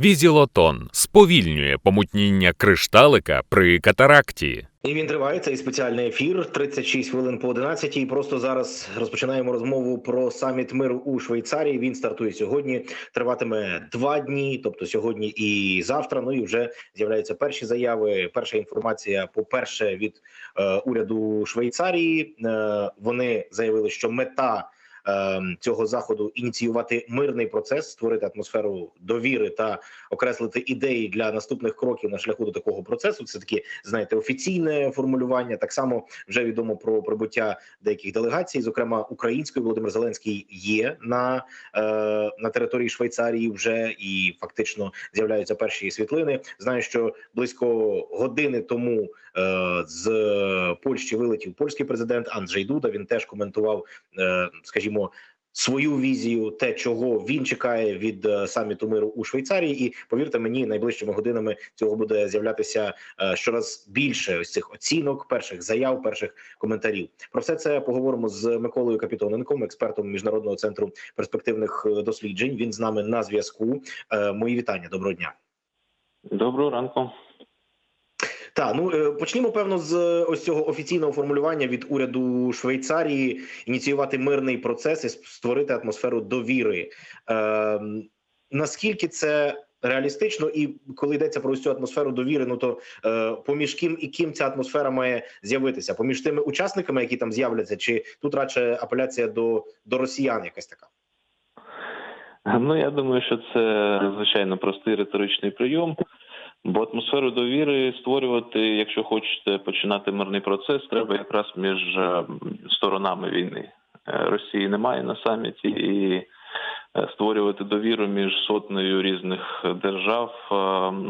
Візілотон сповільнює помутніння кришталика при катаракті. І він триває цей спеціальний ефір. 36 хвилин по 11. І просто зараз розпочинаємо розмову про саміт миру у Швейцарії. Він стартує сьогодні. Триватиме два дні, тобто сьогодні і завтра. Ну і вже з'являються перші заяви. Перша інформація, по перше, від е, уряду Швейцарії. Е, вони заявили, що мета. Е, Цього заходу ініціювати мирний процес, створити атмосферу довіри та окреслити ідеї для наступних кроків на шляху до такого процесу. Це такі знаєте, офіційне формулювання. Так само вже відомо про прибуття деяких делегацій, зокрема української Володимир Зеленський є на, е, на території Швейцарії вже і фактично з'являються перші світлини. Знаю, що близько години тому е, з Польщі вилетів польський президент Анджей Дуда. Він теж коментував, е, скажімо. Свою візію, те, чого він чекає від е, саміту миру у Швейцарії, і повірте мені, найближчими годинами цього буде з'являтися е, щораз більше ось цих оцінок, перших заяв, перших коментарів. Про все це поговоримо з Миколою Капітоненком, експертом міжнародного центру перспективних е, досліджень. Він з нами на зв'язку. Мої вітання. Доброго дня. Доброго ранку. Так, ну е, почнімо певно з е, ось цього офіційного формулювання від уряду Швейцарії ініціювати мирний процес і створити атмосферу довіри. Е, наскільки це реалістично, і коли йдеться про цю атмосферу довіри, ну то е, поміж ким і ким ця атмосфера має з'явитися? Поміж тими учасниками, які там з'являться, чи тут радше апеляція до, до росіян, якась така? Ну я думаю, що це звичайно простий риторичний прийом. Бо атмосферу довіри створювати, якщо хочете починати мирний процес, треба якраз між е, сторонами війни. Е, Росії немає на саміті, і е, створювати довіру між сотнею різних держав,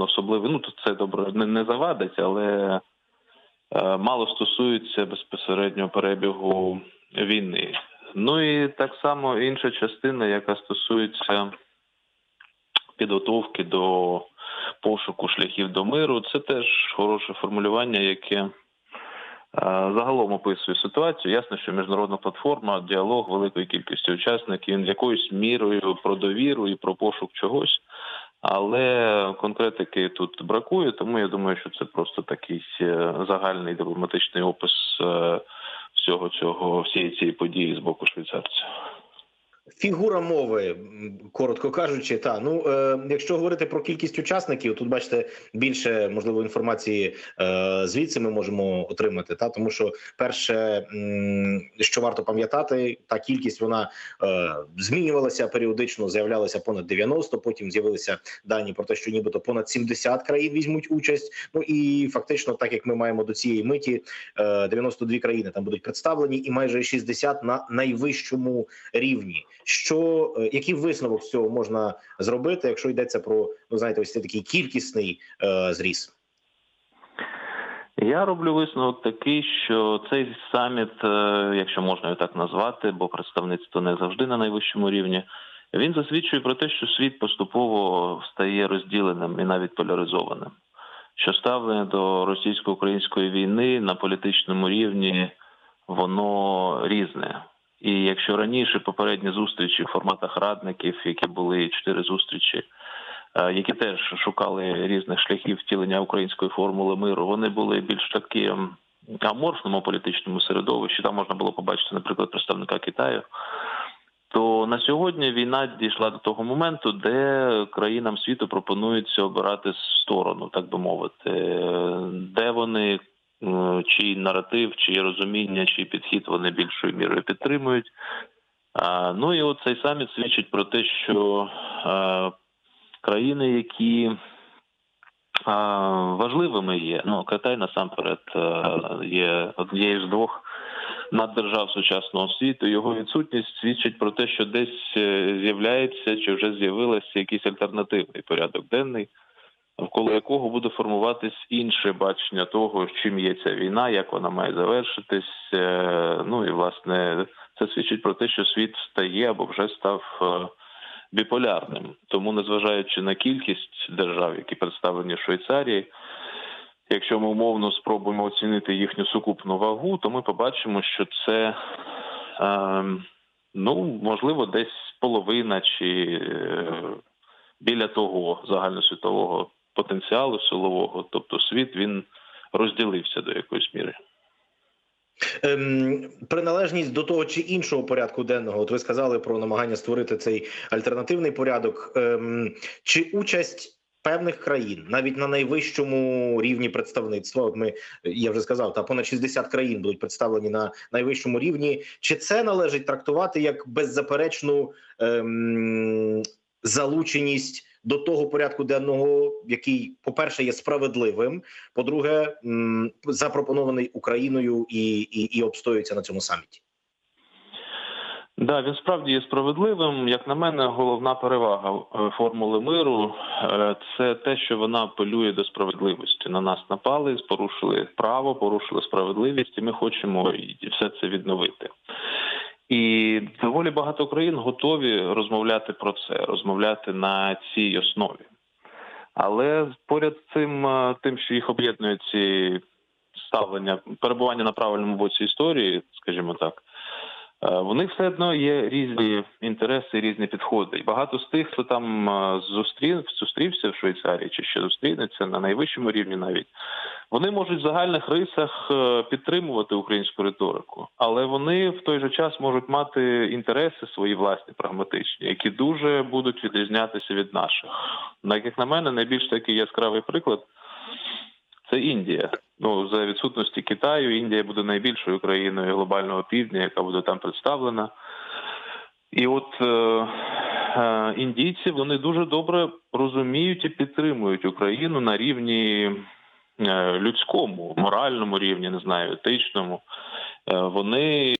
особливо ну це добре не, не завадить, але мало стосується безпосередньо перебігу війни. Ну і так само інша частина, яка стосується підготовки до пошуку шляхів до миру, це теж хороше формулювання, яке е, загалом описує ситуацію. Ясно, що міжнародна платформа, діалог великої кількості учасників, якоюсь мірою про довіру і про пошук чогось. Але конкретики тут бракує, тому я думаю, що це просто такий е, загальний дипломатичний опис е, всього цього всієї цієї події з боку швейцарців. Фігура мови, коротко кажучи, та ну е, якщо говорити про кількість учасників, тут бачите більше можливо інформації е, звідси ми можемо отримати. Та тому, що перше, що варто пам'ятати, та кількість вона е, змінювалася періодично, з'являлася понад 90, Потім з'явилися дані про те, що нібито понад 70 країн візьмуть участь. Ну і фактично, так як ми маємо до цієї миті, е, 92 країни там будуть представлені, і майже 60 на найвищому рівні. Що е, який висновок з цього можна зробити, якщо йдеться про ну знаєте, ось такий кількісний е, зріс? Я роблю висновок такий, що цей саміт, е, якщо можна його так назвати, бо представництво не завжди на найвищому рівні, він засвідчує про те, що світ поступово стає розділеним і навіть поляризованим. Що ставлення до російсько-української війни на політичному рівні воно різне. І якщо раніше попередні зустрічі в форматах радників, які були чотири зустрічі, е, які теж шукали різних шляхів втілення української формули миру, вони були більш такі аморфному політичному середовищі. Там можна було побачити, наприклад, представника Китаю. То на сьогодні війна дійшла до того моменту, де країнам світу пропонується обирати сторону, так би мовити, Е, де вони чий наратив, чиє розуміння, чий підхід вони більшою мірою підтримують. Ну і от цей саміт свідчить про те, що е, країни, які е, важливими є, ну Китай насамперед е, є однією з двох наддержав сучасного світу. Його відсутність свідчить про те, що десь е, з'являється чи вже з'явилася якийсь альтернативний порядок денний, навколо якого буде формуватись інше бачення того, чим є ця війна, як вона має завершитись. Е, Ну і власне це свідчить про те, що світ стає або вже став е, біполярним. Тому, незважаючи на кількість держав, які представлені в Швейцарії. Якщо ми умовно спробуємо оцінити їхню сукупну вагу, то ми побачимо, що це е, ну можливо десь половина чи е, біля того загальносвітового потенціалу силового, тобто світ він розділився до якоїсь міри. Ем, приналежність до того чи іншого порядку денного. От ви сказали про намагання створити цей альтернативний порядок. Ем, чи участь певних країн навіть на найвищому рівні представництва? От ми я вже сказав, та понад 60 країн будуть представлені на найвищому рівні. Чи це належить трактувати як беззаперечну ем, залученість? До того порядку денного, який, по-перше, є справедливим, по-друге, запропонований Україною і, і, і обстоюється на цьому саміті. Да, він справді є справедливим. Як на мене, головна перевага е, формули миру е, це те, що вона апелює до справедливості. На нас напали, порушили право, порушили справедливість, і ми хочемо все це відновити. І доволі багато країн готові розмовляти про це, розмовляти на цій основі. Але поряд з цим, е, тим, що їх об'єднує ці ставлення, перебування на правильному боці історії, скажімо так. Е, Вони все одно є різні інтереси, різні підходи. І багато з тих, хто там е, зустрів, зустрівся в Швейцарії чи ще зустрінеться на найвищому рівні, навіть вони можуть в загальних рисах е, підтримувати українську риторику, але вони в той же час можуть мати інтереси свої власні прагматичні, які дуже будуть відрізнятися від наших. На як на мене, найбільш такий яскравий приклад це Індія. Ну за відсутності Китаю, Індія буде найбільшою країною глобального півдня, яка буде там представлена. І от е, е, індійці вони дуже добре розуміють і підтримують Україну на рівні е, людському, моральному рівні, не знаю, етичному. Е, вони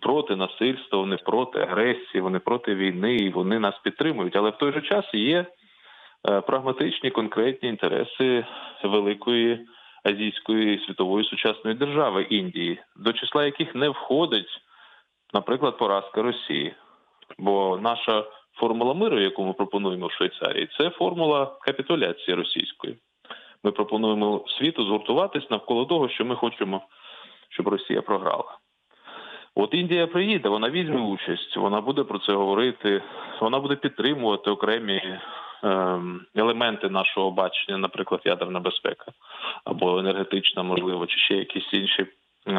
проти насильства, вони проти агресії, вони проти війни, і вони нас підтримують. Але в той же час є прагматичні конкретні інтереси великої азійської світової сучасної держави Індії, до числа яких не входить, наприклад, поразка Росії. Бо наша формула миру, яку ми пропонуємо в Швейцарії, це формула капітуляції російської. Ми пропонуємо світу згуртуватись навколо того, що ми хочемо, щоб Росія програла. От Індія приїде, вона візьме участь, вона буде про це говорити, вона буде підтримувати окремі ем, елементи нашого бачення, наприклад, ядерна безпека або енергетична, можливо, чи ще якісь інші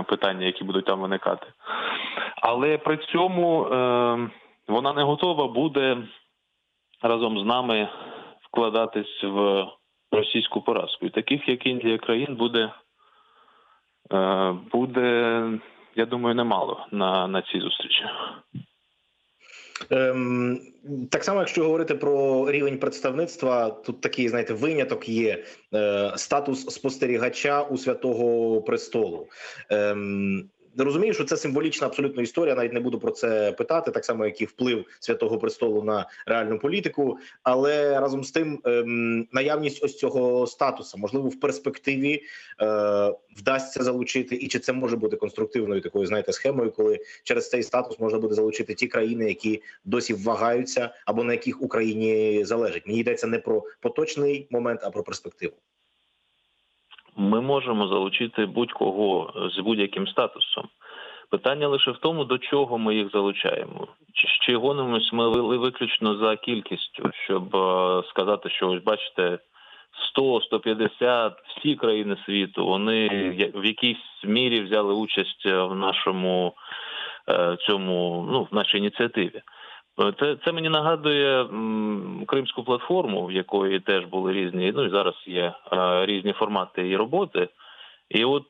питання, які будуть там виникати. Але при цьому ем, вона не готова буде разом з нами вкладатись в російську поразку. І таких, як Індія, країн буде, е, буде, я думаю, немало на, на цій зустрічі. Ем, так само, якщо говорити про рівень представництва, тут такий, знаєте, виняток є е, статус спостерігача у святого престолу. Розумію, що це символічна абсолютно історія. Навіть не буду про це питати, так само, як і вплив святого престолу на реальну політику. Але разом з тим, ем, наявність ось цього статусу, можливо, в перспективі е, вдасться залучити, і чи це може бути конструктивною такою, знаєте, схемою, коли через цей статус можна буде залучити ті країни, які досі вагаються, або на яких Україні залежить. Мені йдеться не про поточний момент, а про перспективу. Ми можемо залучити будь-кого з будь-яким статусом. Питання лише в тому, до чого ми їх залучаємо. Чи, гонимось ми ви- виключно за кількістю, щоб е, сказати, що ось бачите, 100, 150, всі країни світу, вони в якійсь мірі взяли участь е, в нашому е, цьому, ну, в нашій ініціативі. Е, Це, це мені нагадує м, кримську платформу, в якої теж були різні, ну і зараз є е, різні формати і роботи. І от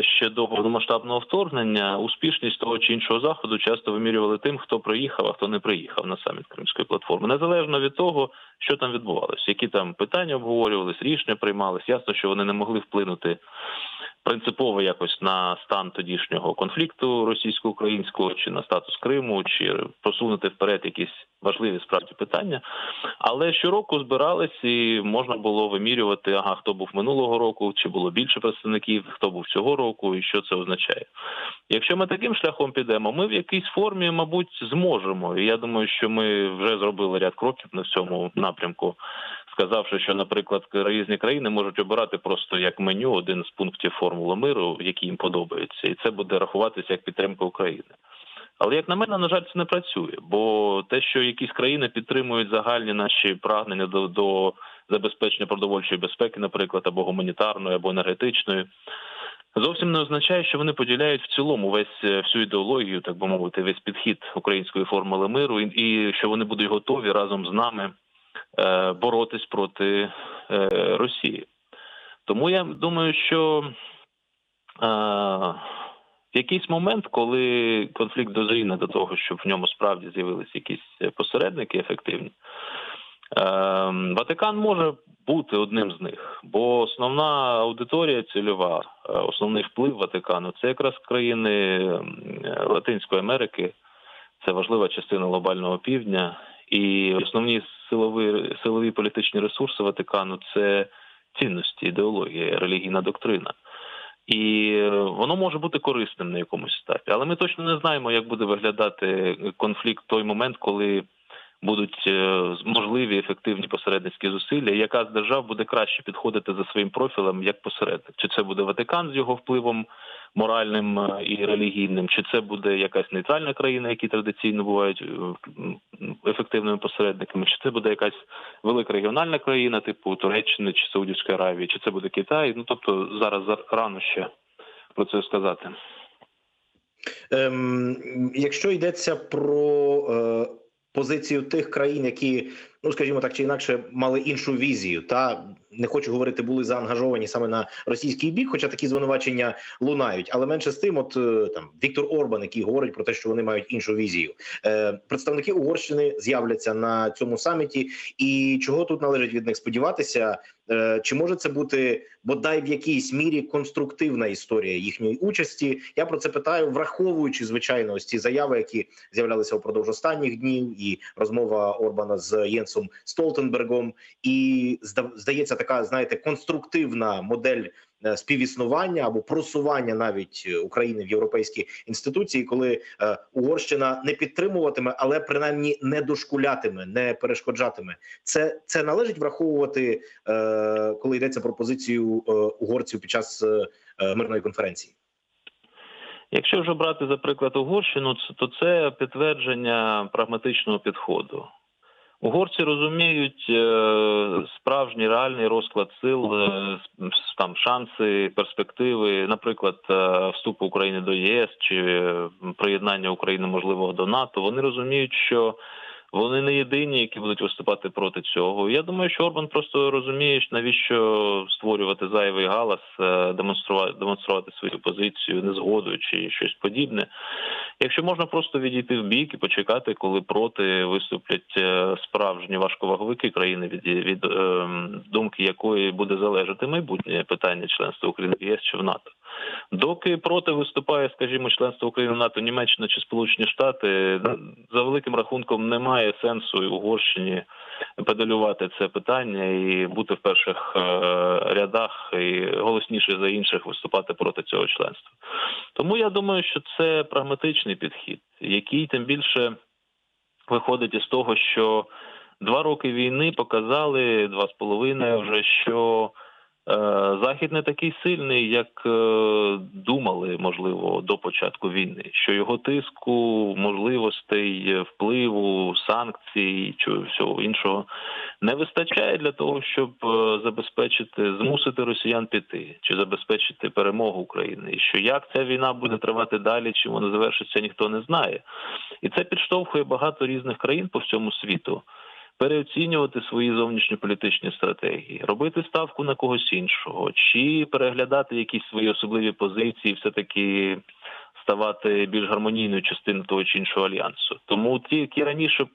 ще до повномасштабного вторгнення успішність того чи іншого заходу часто вимірювали тим, хто приїхав, а хто не приїхав на саміт Кримської платформи, незалежно від того, що там відбувалося, які там питання обговорювались, рішення приймались. Ясно, що вони не могли вплинути принципово якось на стан тодішнього конфлікту російсько-українського чи на статус Криму, чи просунути вперед якісь важливі справді питання. Але щороку збирались і можна було вимірювати, ага, хто був минулого року, чи було більше представників, хто був цього року, і що це означає. Якщо ми таким шляхом підемо, ми в якійсь формі, мабуть, зможемо. І я думаю, що ми вже зробили ряд кроків на цьому напрямку сказавши, що, наприклад, різні країни можуть обирати просто як меню один з пунктів формули миру, який їм подобається, і це буде рахуватися як підтримка України. Але як на мене, на жаль, це не працює. Бо те, що якісь країни підтримують загальні наші прагнення до, до забезпечення продовольчої безпеки, наприклад, або гуманітарної, або енергетичної, зовсім не означає, що вони поділяють в цілому весь е, всю ідеологію, так би мовити, весь підхід української формули миру, і, і що вони будуть готові разом з нами е, боротись проти е, Росії. Тому я думаю, що е, в якийсь момент, коли конфлікт дозріне до того, щоб в ньому справді з'явилися якісь посередники ефективні, е, Ватикан може бути одним з них, бо основна аудиторія цільова, е, основний вплив Ватикану це якраз країни Латинської Америки, це важлива частина глобального півдня, і основні силові силові політичні ресурси Ватикану це цінності, ідеологія, релігійна доктрина. І е, воно може бути корисним на якомусь етапі. Але ми точно не знаємо, як буде виглядати конфлікт той момент, коли будуть е, можливі ефективні посередницькі зусилля, яка з держав буде краще підходити за своїм профілем як посередник. Чи це буде Ватикан з його впливом моральним е, і релігійним, чи це буде якась нейтральна країна, які традиційно бувають е, ефективними посередниками, чи це буде якась велика регіональна країна, типу Туреччини чи Саудівської Аравії, чи це буде Китай. Ну тобто зараз за- рано ще про це сказати. Ем, якщо йдеться про е, позицію тих країн, які, ну скажімо так чи інакше, мали іншу візію, та не хочу говорити, були заангажовані саме на російський бік, хоча такі звинувачення лунають. Але менше з тим, от е, там Віктор Орбан, який говорить про те, що вони мають іншу візію. Е, представники Угорщини з'являться на цьому саміті, і чого тут належить від них сподіватися? Е, Чи може це бути бодай в якійсь мірі конструктивна історія їхньої участі? Я про це питаю, враховуючи звичайно ось ці заяви, які з'являлися упродовж останніх днів, і розмова Орбана з Єнсом Столтенбергом, і зда- здається, така знаєте, конструктивна модель е, співіснування або просування навіть е, України в європейські інституції, коли е, Угорщина не підтримуватиме, але принаймні не дошкулятиме, не перешкоджатиме. Це це належить враховувати, коли йдеться про позицію угорців під час мирної конференції. Якщо вже брати за приклад Угорщину, то це підтвердження прагматичного підходу. Угорці розуміють е, справжній реальний розклад сил, е, там шанси, перспективи, наприклад, е, вступу України до ЄС чи приєднання України можливого до НАТО. Вони розуміють, що вони не єдині, які будуть виступати проти цього. Я думаю, що Орбан просто розуміє, навіщо створювати зайвий галас, е, демонструвати демонструвати свою позицію, незгоду чи щось подібне. Якщо можна просто відійти в бік і почекати, коли проти виступлять е, справжні важковаговики країни, від, від е, думки якої буде залежати майбутнє питання членства України в ЄС чи в НАТО. Доки проти виступає, скажімо, членство України в НАТО, Німеччина чи Сполучені Штати, за великим рахунком немає сенсу Угорщині педалювати це питання і бути в перших е, рядах і голосніше за інших виступати проти цього членства. Тому я думаю, що це прагматичний підхід, який тим більше виходить із того, що два роки війни показали два з половиною вже що. Е, Захід не такий сильний, як е, думали, можливо, до початку війни. Що його тиску, можливостей, е, впливу, санкцій чи всього іншого не вистачає для того, щоб забезпечити, змусити росіян піти чи забезпечити перемогу України. І що як ця війна буде тривати далі, чи вона завершиться, ніхто не знає. І це підштовхує багато різних країн по всьому світу переоцінювати свої зовнішньополітичні стратегії, робити ставку на когось іншого, чи переглядати якісь свої особливі позиції, все таки ставати більш гармонійною частиною того чи іншого альянсу. Тому ті, які раніше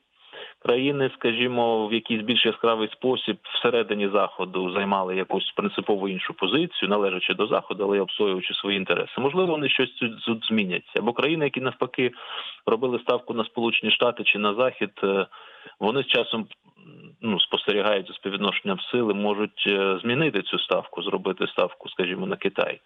країни, скажімо, в якийсь більш яскравий спосіб всередині заходу займали якусь принципово іншу позицію, належачи до заходу, але обстоюючи свої інтереси. Можливо, вони щось тут, тут змінять. Або країни, які навпаки робили ставку на Сполучені Штати чи на Захід, е, вони з часом ну, спостерігають за співвідношенням сили, можуть е, змінити цю ставку, зробити ставку, скажімо, на Китай.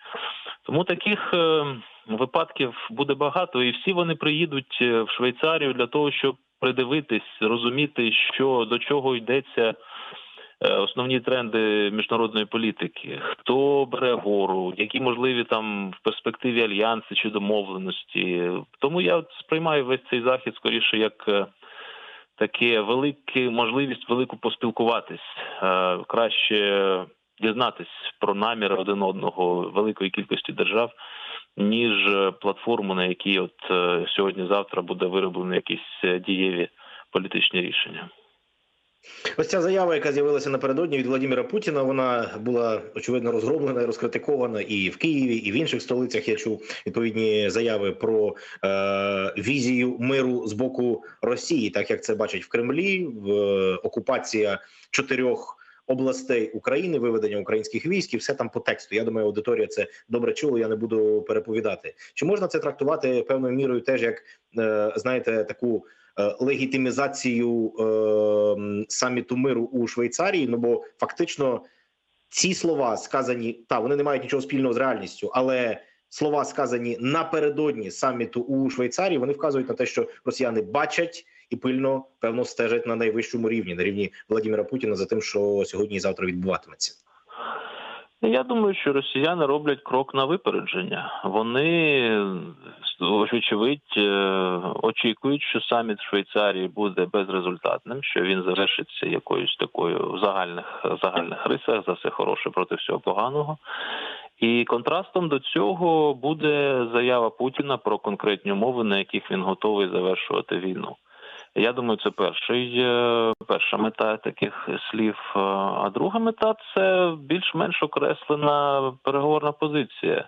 Тому таких е, випадків буде багато, і всі вони приїдуть в Швейцарію для того, щоб придивитись, розуміти, що до чого йдеться е, основні тренди міжнародної політики, хто бере гору, які можливі там в перспективі альянси чи домовленості. Тому я сприймаю весь цей захід скоріше як е, таке велике можливість велику поспілкуватись, е, краще дізнатись про наміри один одного великої кількості держав, ніж е, платформу, на якій от е, сьогодні-завтра буде вироблено якісь е, дієві політичні рішення. Ось ця заява, яка з'явилася напередодні від Владимира Путіна, вона була очевидно розгромлена і розкритикована і в Києві, і в інших столицях. Я чув відповідні заяви про е, візію миру з боку Росії, так як це бачать в Кремлі, в е, окупація чотирьох. Областей України, виведення українських військ, і все там по тексту. Я думаю, аудиторія це добре чула. Я не буду переповідати. Чи можна це трактувати певною мірою, теж як е, знаєте, таку е, легітимізацію е, саміту миру у Швейцарії? Ну бо фактично ці слова сказані та вони не мають нічого спільного з реальністю, але слова сказані напередодні саміту у Швейцарії, вони вказують на те, що росіяни бачать і пильно певно стежать на найвищому рівні, на рівні Владимира Путіна за тим, що сьогодні і завтра відбуватиметься. Я думаю, що росіяни роблять крок на випередження. Вони очевидь е, очікують, що саміт Швейцарії буде безрезультатним, що він завершиться якоюсь такою в загальних загальних рисах за все хороше проти всього поганого. І контрастом до цього буде заява Путіна про конкретні умови, на яких він готовий завершувати війну. Я думаю, це перший е, перша мета таких слів. Е, А друга мета це більш-менш окреслена переговорна позиція,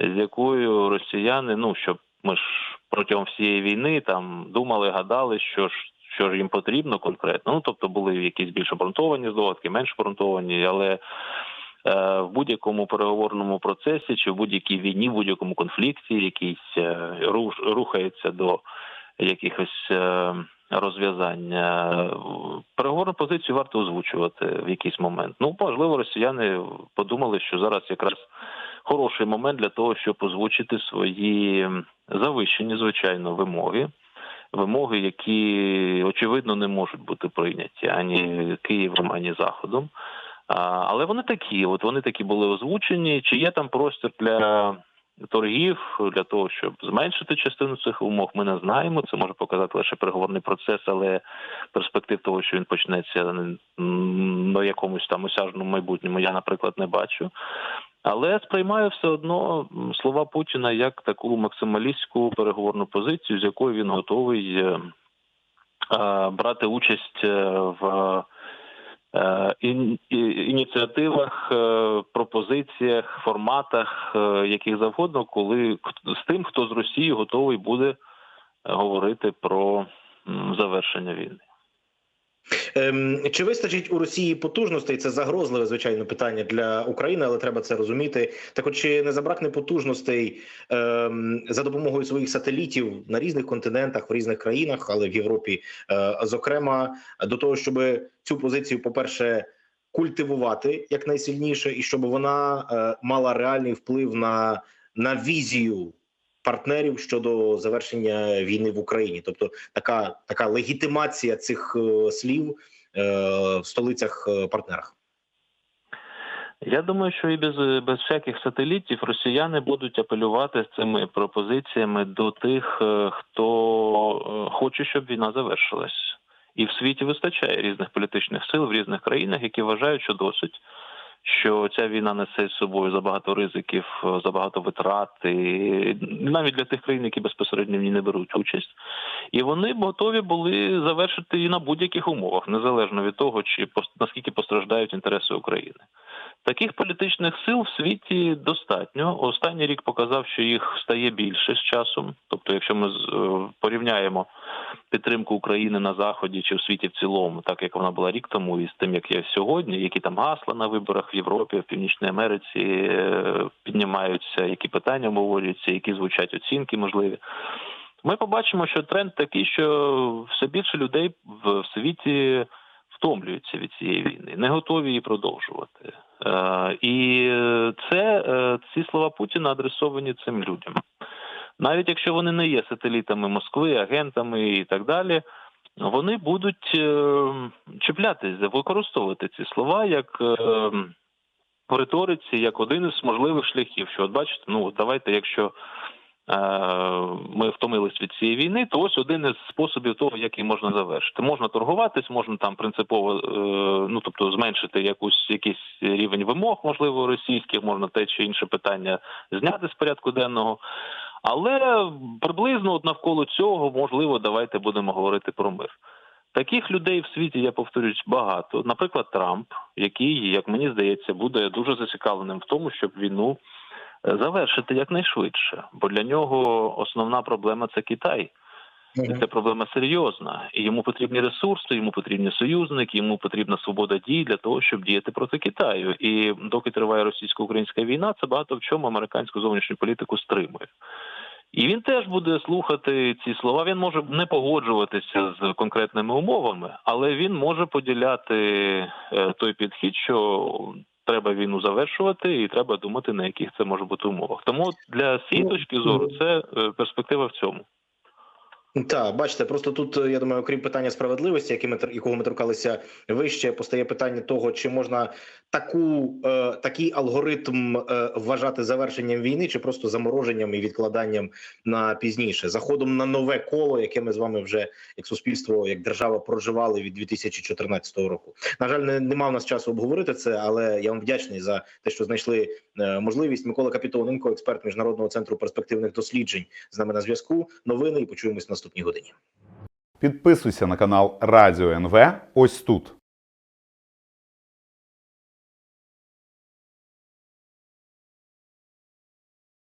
з якою росіяни, ну щоб ми ж протягом всієї війни там думали, гадали, що ж що ж їм потрібно конкретно. Ну тобто були якісь більш обґрунтовані здогадки, менш обґрунтовані, але е, в будь-якому переговорному процесі чи в будь-якій війні, в будь-якому конфлікті, руш, рухається до якихось е, розв'язань. Е, Переговорну позицію варто озвучувати в якийсь момент. Ну, можливо, росіяни подумали, що зараз якраз хороший момент для того, щоб озвучити свої завищені, звичайно, вимоги. Вимоги, які очевидно не можуть бути прийняті ані Києвом, ані Заходом. Але вони такі, от вони такі були озвучені. Чи є там простір для торгів для того, щоб зменшити частину цих умов, ми не знаємо. Це може показати лише переговорний процес, але перспектив того, що він почнеться на якомусь там осяжному майбутньому, я, наприклад, не бачу. Але сприймаю все одно слова Путіна як таку максималістську переговорну позицію, з якою він готовий е, брати участь е, в ініціативах, е, пропозиціях, форматах, е, яких завгодно, коли з тим, хто з Росії готовий буде е, говорити про завершення війни. Ем, чи вистачить у Росії потужностей? Це загрозливе звичайно питання для України, але треба це розуміти. Так, от чи не забракне потужностей ем, за допомогою своїх сателітів на різних континентах, в різних країнах, але в Європі, е, зокрема, до того, щоб цю позицію, по перше, культивувати якнайсильніше, і щоб вона е, мала реальний вплив на, на візію партнерів щодо завершення війни в Україні, тобто така така легітимація цих е, слів е, в столицях е, партнерах. Я думаю, що і без, без всяких сателітів росіяни будуть апелювати з цими пропозиціями до тих, хто хоче, щоб війна завершилась. І в світі вистачає різних політичних сил в різних країнах, які вважають, що досить. Що ця війна несе з собою забагато ризиків, е, забагато витрат, і навіть для тих країн, які безпосередньо в ній не беруть участь, і вони готові були завершити і на будь-яких умовах, незалежно від того, чи наскільки постраждають інтереси України. Таких політичних сил в світі достатньо. Останній рік показав, що їх стає більше з часом. Тобто, якщо ми е, порівняємо підтримку України на заході чи в світі в цілому, так як вона була рік тому, і з тим, як є сьогодні, які там гасла на виборах в Європі, в Північній Америці е, піднімаються, які питання обговорюються, які звучать оцінки можливі. Ми побачимо, що тренд такий, що все більше людей в світі втомлюються від цієї війни, не готові її продовжувати. Е, І це е, ці слова Путіна адресовані цим людям. Навіть якщо вони не є сателітами Москви, агентами і так далі, вони будуть е, чіплятися, використовувати ці слова як в риториці, як один із можливих шляхів. Що от бачите, ну давайте, якщо ми втомились від цієї війни, то ось один із способів того, як її можна завершити. Можна торгуватись, можна там принципово, е, ну тобто зменшити якусь якийсь рівень вимог, можливо, російських, можна те чи інше питання зняти з порядку денного. Але приблизно от навколо цього, можливо, давайте будемо говорити про мир. Таких людей в світі, я повторюсь, багато. Наприклад, Трамп, який, як мені здається, буде дуже зацікавленим в тому, щоб війну е, завершити якнайшвидше. Бо для нього основна проблема це Китай. Це проблема серйозна. І йому потрібні ресурси, йому потрібні союзники, йому потрібна свобода дій для того, щоб діяти проти Китаю. І доки триває російсько-українська війна, це багато в чому американську зовнішню політику стримує. І він теж буде слухати ці слова. Він може не погоджуватися з конкретними умовами, але він може поділяти е, той підхід, що треба війну завершувати, і треба думати, на яких це може бути умовах. Тому для цієї Ну, точки зору це е, перспектива в цьому. Так, бачите, просто тут е, я думаю, окрім питання справедливості, які ми якого ми торкалися вище, постає питання того, чи можна таку е, такий алгоритм е, вважати завершенням війни, чи просто замороженням і відкладанням на пізніше, заходом на нове коло, яке ми з вами вже як суспільство, як держава проживали від 2014 року. На жаль, не нема в нас часу обговорити це, але я вам вдячний за те, що знайшли е, можливість. Микола Капітоненко, експерт міжнародного центру перспективних досліджень, з нами на зв'язку. Новини і почуємось в наступній годині. Підписуйся на канал Радіо НВ ось тут.